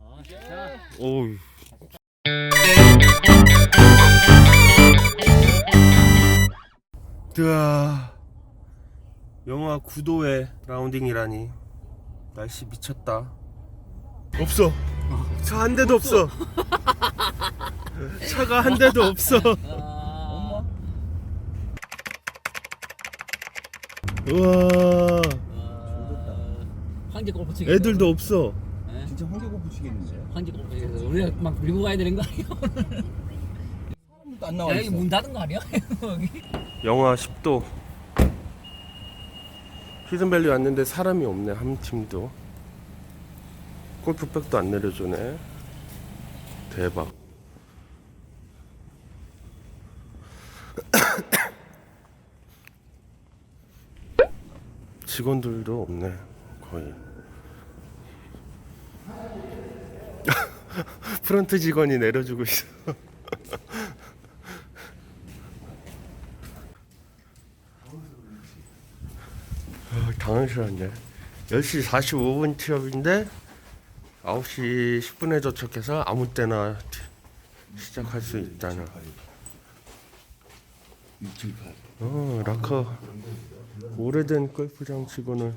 아, 자, 오우. 으아. 영하 9도의 라운딩이라니. 날씨 미쳤다. 없어. 차 한 대도 없어. 차가 한 대도 없어. 아, 우와. 아, 황제 골프 치기. 애들도 없어. 네? 진짜 황제골프 치겠는데? 황제 골프 치기. 우리가 막 밀고 가야 되는 거 아니야? 아무도 안 나와 야, 여기 있어. 문 닫은 거 아니야? 여기. 영하 10도. 히든밸리 왔는데 사람이 없네 한 팀도. 골프백도 안 내려주네. 대박. 직원들도 없네 거의. 프런트 직원이 내려주고 있어. 아, 당황스럽네. 10시 45분 취업인데 9시 10분에 도착해서 아무 때나 티- 시작할 수 있다는. 678. 어, 라커. 오래된 골프장 치고는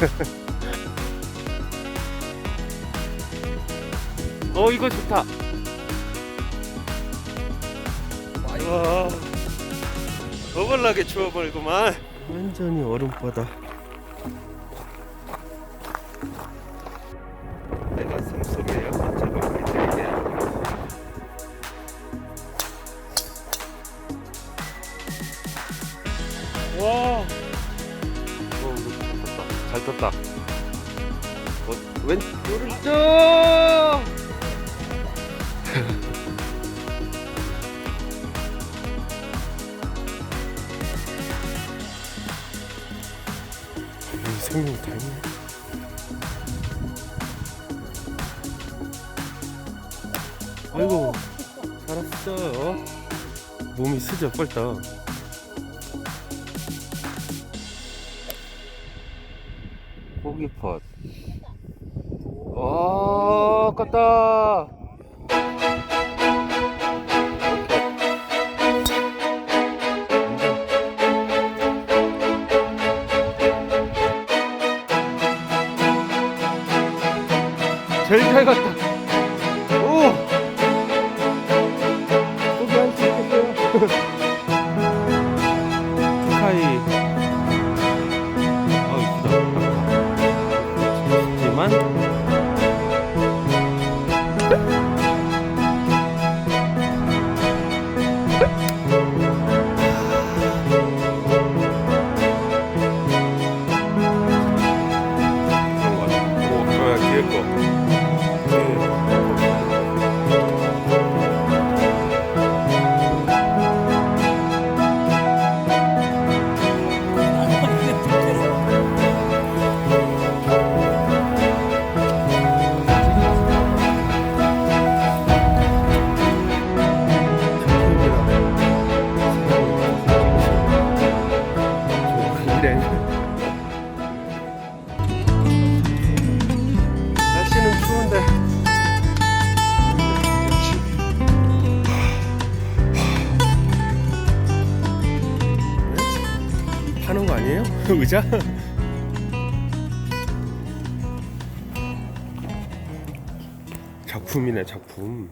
어 이거 좋다. 와 어벌나게 추워버리구만. 완전히 얼음바다. 잘 떴다. 어, 왼, 오른쪽! 이 생명 다 있네. 아이고, 살았어. 몸이 쓰죠, 뻘떡. 고기 pot. 와, 깠다. 제일 잘 갔다. 오! 고기 한치 있겠어요. 파는 거 아니에요? 의자? 작품이네 작품